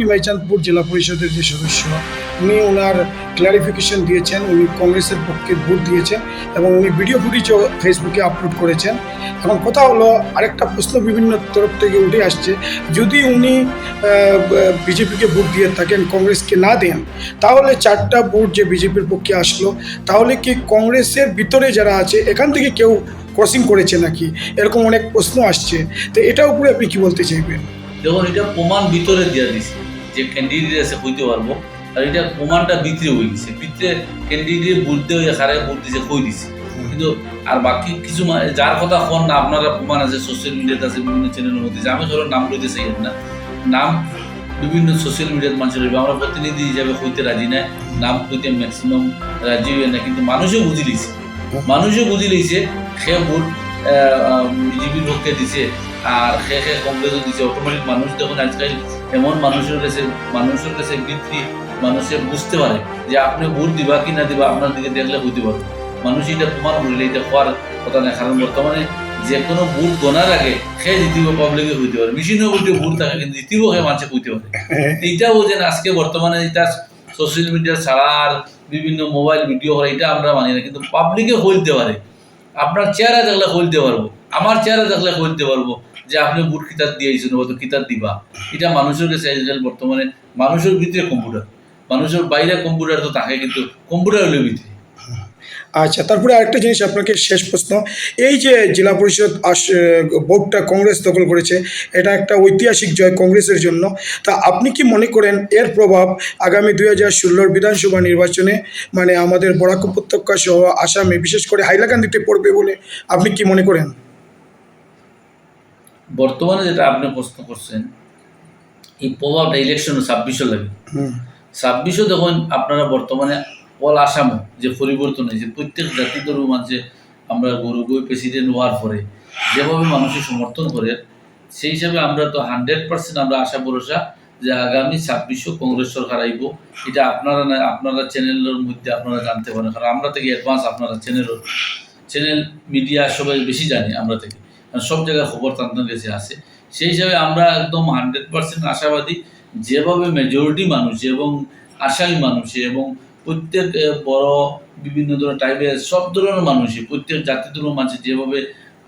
নিমাইচাঁদপুর জেলা পরিষদের যে সদস্য, উনি ওনার ক্লারিফিকেশন দিয়েছেন, উনি কংগ্রেসের পক্ষে ভোট দিয়েছেন এবং উনি ভিডিও ফুটেজও ফেসবুকে আপলোড করেছেন। এখন কথা হলো, আরেকটা প্রশ্ন বিভিন্ন তরফ থেকে উঠে আসছে, যদি উনি বিজেপিকে ভোট দিয়ে থাকেন, কংগ্রেসকে না দেন, তাহলে চারটা ভোট যে বিজেপির পক্ষে আসলো, তাহলে কি কংগ্রেসের ভিতরে যারা আছে, এখান থেকে কেউ ক্রসিং করেছে নাকি? এরকম অনেক প্রশ্ন আসছে। তো এটার উপরে আপনি কি বলতে চাইবেন? দেখুন, এটা প্রমাণ ভিতরে দেওয়া দিছে যে ক্যান্ডিডেট আছে কইতে পারব। আর এটা প্রমাণটা ভিতরে হয়ে গেছে। ভিতরে ক্যান্ডিডেট বলতে হয়ে ভোট দিছে কই দিছে। কিন্তু আর বাকি কিছু যার কথা কোন না, আপনারা প্রমাণ আছে সোশ্যাল মিডিয়াতে আছে, বিভিন্ন চ্যানেলের মধ্যে। আমি ধরো নাম লইতে চাই না। নাম বিভিন্ন সোশ্যাল মিডিয়ার মানুষের আমরা প্রতিনিধি হিসাবে হইতে রাজি না। নাম হইতে ম্যাক্সিমাম রাজি হই না। কিন্তু মানুষও বুঝি লইছে। মানুষও বুঝি লইছে, সে ভোট বিজেপির পক্ষে দিছে। আর সে সে কংগ্রেসও দিছে। অটোমেটিক মানুষ যখন আজকাল এমন মানুষের কাছে মানুষের কাছে বিক্রি মানুষে বুঝতে পারে যে আপনি ভোট দিবা কি না দিবা আপনার দিকে দেখলে হইতে পারবে। মানুষ এটা প্রমাণ করিলে এটা হওয়ার কথা না কারণ বর্তমানে যে কোনো ভোট গোনার আগে সে জিতিব পাবলিকে হইতে পারে। মেশিনও বলতে ভোট থাকে কিন্তু জিতিব সে মানুষে হইতে পারে। এইটাও যে আজকে বর্তমানে এটা সোশ্যাল মিডিয়া ছাড়া আর বিভিন্ন মোবাইল ভিডিও করে এটা আমরা মানি না কিন্তু পাবলিকে হইতে পারে। আপনার চেহারা দেখলে হইতে পারব। আমার চেহারা দেখলে হইতে পারব যে আপনি বুট কিতাব দিয়েছেন হয়তো কিতাব দিবা। এটা মানুষের কাছে বর্তমানে। মানুষের ভিতরে কম্পিউটার মানুষের বাইরে কম্পিউটার তো থাকে কিন্তু কম্পিউটার হলো ভিতরে। আচ্ছা তারপরে আরেকটা জিনিস আপনাকে শেষ প্রশ্ন। এই যে জেলা পরিষদ ভোটটা কংগ্রেস দখল করেছে, এটা একটা ঐতিহাসিক জয় কংগ্রেসের জন্য। তা আপনি কি মনে করেন এর প্রভাব আগামী দুই হাজার ষোলোর বিধানসভা নির্বাচনে মানে আমাদের বরাক উপত্যকা সহ আসামে, বিশেষ করে হাইলাকান্দিতে পড়বে বলে আপনি কি মনে করেন? বর্তমানে যেটা আপনি প্রশ্ন করছেন এই প্রভাবটা ইলেকশন ছাব্বিশও লাগে। ছাব্বিশও দেখুন আপনারা বর্তমানে অল আসামও যে পরিবর্তন হয়েছে প্রত্যেক জাতি ধর্ম মাঝে আমরা গরু গই প্রেসিডেন্ট হওয়ার পরে যেভাবে মানুষের সমর্থন করে সেই হিসাবে আমরা তো হান্ড্রেড পার্সেন্ট আমরা আশা ভরসা যে আগামী ছাব্বিশও কংগ্রেস সরকার আইব। এটা আপনারা না আপনারা চ্যানেলের মধ্যে আপনারা জানতে পারেন কারণ আমরা থেকে অ্যাডভান্স আপনারা চ্যানেল চ্যানেল মিডিয়া সবাই বেশি জানি আমরা থেকে। সব জায়গায় খবর তান্ত্রিক কাছে আছে। সেই হিসাবে আমরা একদম হান্ড্রেড পার্সেন্ট আশাবাদী, যেভাবে মেজরিটি মানুষ এবং আসামি মানুষ এবং প্রত্যেক বড় বিভিন্ন ধরনের টাইপের সব ধরনের মানুষই প্রত্যেক জাতি ধর্ম মানুষ যেভাবে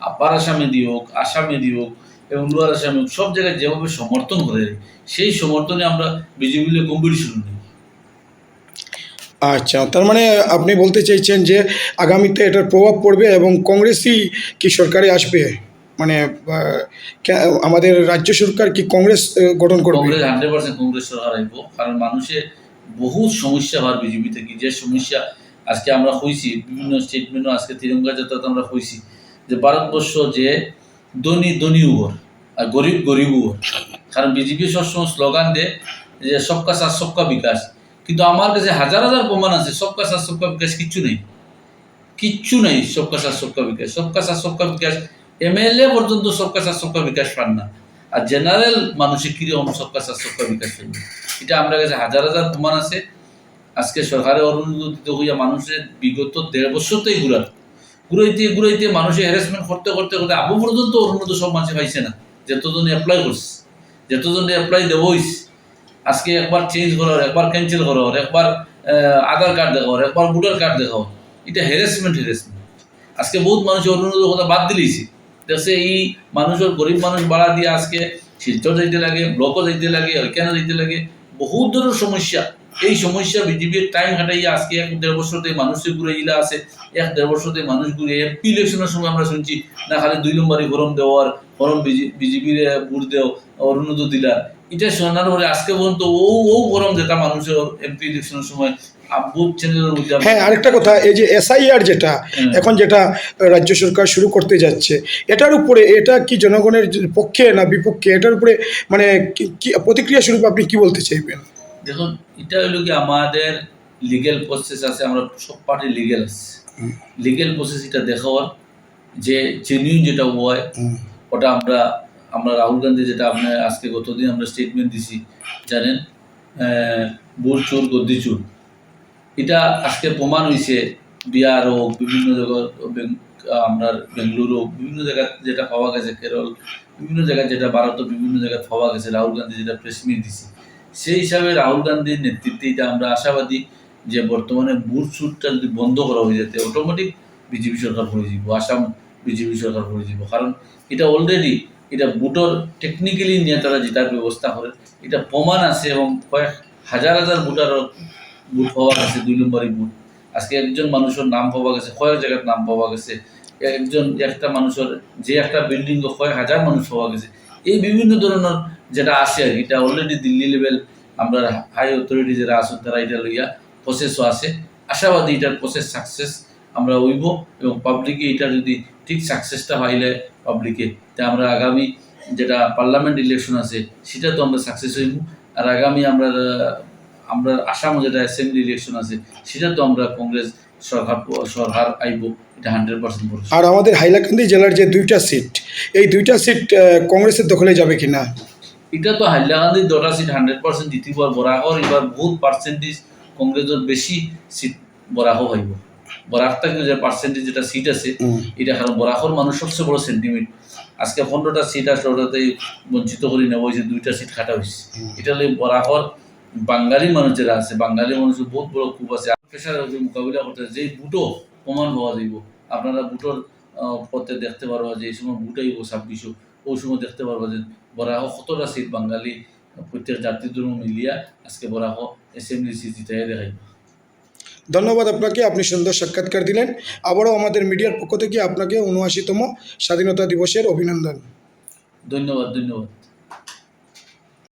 আপার আসামে দিয়ে হোক, আসামে দিয়ে হোক এবং লোয়ার আসামে হোক, সব জায়গায় যেভাবে সমর্থন করে, সেই সমর্থনে আমরা বিজেপি কম্পিটিশন নিই। আচ্ছা তার মানে আপনি বলতে চাইছেন যে আগামীতে এটার প্রভাব পড়বে এবং কংগ্রেসই কি সরকারে আসবে? মানে আমাদের রাজ্য সরকার কি কংগ্রেস গঠন করবে? কংগ্রেস হান্ড্রেড পার্সেন্ট কংগ্রেস সরকার কারণ মানুষের বহু সমস্যা হওয়ার বিজেপি থেকে যে সমস্যা আজকে আমরা হয়েছি বিভিন্ন স্টেটমেন্টও আজকে তিরঙ্গা যাত্রাতে আমরা হয়েছি যে ভারতবর্ষ যে ধনী ধনী উহর আর গরিব গরিব উহর কারণ বিজেপি সবসময় স্লোগান দেয় যে সবকা সাথ, সবকা বিকাশ। কিন্তু আমার কাছে হাজার হাজার প্রমাণ আছে, সবকা সাথ, সবকা বিকাশ কিচ্ছু নেই। কিচ্ছু নেই সবকা সাথ, সবকা বিকাশ, সবকা সাথ, সবকা বিকাশ। এমএলএ পর্যন্ত সবকা সাথ সবকা বিকাশ পান না। আর জেনারেল মানুষে কীরকম সবকা সাথ সবকা বিকাশ করবে এটা আমরা কাছে হাজার হাজার প্রমাণ আছে। আজকে সরকারের অনুমোদিত হইয়া মানুষের বিগত দেড় বছরতেই ঘুরার ঘুরাইতে ঘুরাইতে মানুষের হ্যারাসমেন্ট করতে করতে করতে আবু পর্যন্ত অনুমোদিত সব মানুষ পাইছে না। যতজন অ্যাপ্লাই করছে, যতজন অ্যাপ্লাই দেবো আজকে একবার চেঞ্জ করার, একবার ক্যান্সেল করার, একবার আধার কার্ড দেখাও একবার ভোটার কার্ড দেখাও এটা হ্যারাসমেন্ট হ্যারাসমেন্ট আজকে বহুত মানুষ অনুরোধ কথা বাদ দিলেইছে। দেখছে এই মানুষের গরিব মানুষ বাড়া দিয়ে আজকে শিলচর যাইতে লাগে, ব্লকও যাইতে লাগে ওইখানে যাইতে লাগে? বহুত ধরনের সমস্যা। এই সমস্যা বিজেপির টাইম হাঁটাইয়া আজকে এক দেড় বছর থেকে মানুষের ঘুরে ইলা আছে, এক দেড় বছর থেকে মানুষ ঘুরে এমপি ইলেকশনের সময় আমরা শুনছি, না খালি দুই নম্বরই হরম দেওয়ার, গরম বিজেপির বুট দেও অরুণোদয় দিলার। এটা শোনার পরে আজকে পর্যন্ত ও ও গরম যেটা মানুষের এমপি ইলেকশনের সময় হ্যাঁ আরেকটা কথা এই যে এসআইআর যেটা এখন যেটা রাজ্য সরকার শুরু করতে যাচ্ছে এটার উপরে এটা কি জনগণের পক্ষে না বিপক্ষে এটার উপরে মানে প্রতিক্রিয়া স্বরূপ আপনি কি বলতে চাইবেন? দেখুন এটা হলো কি আমাদের লিগেল প্রসেস আছে আমরা সব পার্টি লিগেল আছে। লিগেল প্রসেস এটা দেখাওয়ার যে জেনুইন যেটা হয় ওটা আমরা আমরা রাহুল গান্ধী যেটা আপনার আজকে গতদিন আমরা স্টেটমেন্ট দিছি, জানেন? বোর চোর, গদ্দি চোর। এটা আজকে প্রমাণ হয়েছে বিহার হোক, বিভিন্ন জায়গায় আপনার বেঙ্গালুরু হোক, বিভিন্ন জায়গায় যেটা পাওয়া গেছে, কেরল, বিভিন্ন জায়গায় যেটা ভারতের বিভিন্ন জায়গায় পাওয়া গেছে, রাহুল গান্ধী যেটা প্রেস মিট দিছে। সেই হিসাবে রাহুল গান্ধীর নেতৃত্বে এটা আমরা আশাবাদী যে বর্তমানে বুট সুটটা যদি বন্ধ করা হয়ে যেতে অটোমেটিক বিজেপি সরকার পড়ে যাব আসাম বিজেপি সরকার পড়ে যাব কারণ এটা অলরেডি এটা বুটর টেকনিক্যালি নিয়ে তারা যেটার ব্যবস্থা করে এটা প্রমাণ আছে এবং কয়েক হাজার হাজার বুটার বুট পাওয়া গেছে দুই নম্বরই বুট। আজকে একজন মানুষের নাম পাওয়া গেছে, কয়েক জায়গার নাম পাওয়া গেছে। একজন, একটা মানুষের যে একটা বিল্ডিং কয়েক হাজার মানুষ পাওয়া গেছে। এই বিভিন্ন ধরনের যেটা আছে আর এটা অলরেডি দিল্লি লেভেল আমরা হাই অথরিটি যারা আছেন তারা এটা লইয়া প্রসেসও আছে। আশাবাদী এটার প্রসেস সাকসেস আমরা হইব এবং পাবলিকে এটা যদি ঠিক সাকসেসটা পাইলে পাবলিকে তা আমরা আগামী যেটা পার্লামেন্ট ইলেকশন আছে সেটা তো আমরা সাকসেস হইব। আর আগামী আমরা আমরা আসাম যেটা অ্যাসেম্বলি ইলেকশন আছে সেটা তো আমরা কংগ্রেস সরকার সরকার আইব এটা হান্ড্রেড পার্সেন্ট আর আমাদের হাইলাকান্দি জেলার যে দুইটা সিট এই দুইটা সিট কংগ্রেসের দখলে যাবে কিনা? এটা তো হাইলাকান্দির দটা সিট হান্ড্রেড পার্সেন্ট জিতিব আর বরাহর এবার বহুত পার্সেন্টেজ কংগ্রেসের বেশি সিট বরাহ হইব। বরাক থেকে যে পার্সেন্টেজ যেটা সিট আছে এটা কারণ বরাহর মানুষ সবচেয়ে বড় সেন্টিমেন্ট আজকে পনেরোটা সিট আসলে ওটাতে বঞ্চিত করে নেওয়া হয়েছে দুইটা সিট খাটা হয়েছে। এটা হলে বরাহর বাঙালি মানুষ যারা আছে বাঙালি মানুষের বহুত বড় খুব আছে। প্রেশার মোকাবিলা করতে যে বুটো প্রমাণ হওয়া যাইব। আপনারা বুটোর পথে দেখতে পারবা যে এই সময় বুট আইব ছাব্বিশও ওই সময় দেখতে পারবা যে বরাহ কতটা সিট বাঙালি প্রত্যেক জাতি ধর্ম মিলিয়া আজকে বরাহ এসেম্বলি সিট জিতাই দেখাই ধন্যবাদ আপনাকে, আপনি সুন্দর সাক্ষাৎকার দিলেন। আবারও আমাদের মিডিয়ার পক্ষ থেকে আপনাকে উনআশিতম স্বাধীনতা দিবসের অভিনন্দন। ধন্যবাদ ধন্যবাদ।